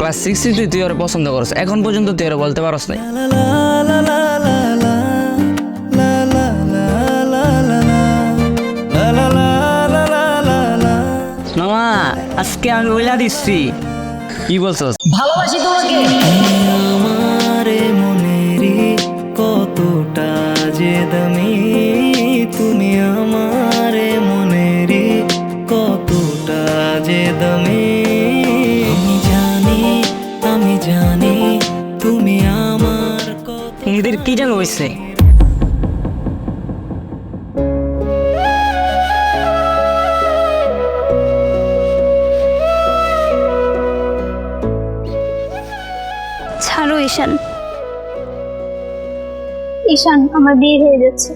Class six তুই তুই ওর পছন্দ করছ এখন পর্যন্ত তুই ওরা বলতে পারস নাই। মামা আজকে আমি বইলা দিচ্ছি। কি বলছস? ভালোবাসি তোমাকে। আমারে মনেরি কতটা যে দামি। তুমি আমারে মনেরি কতটা যে দামি। জানি তুমি আমার এদের কি যেন হয়েছে ছাড়ো ঈশান। ঈশান আমার বিয়ে হয়ে যাচ্ছে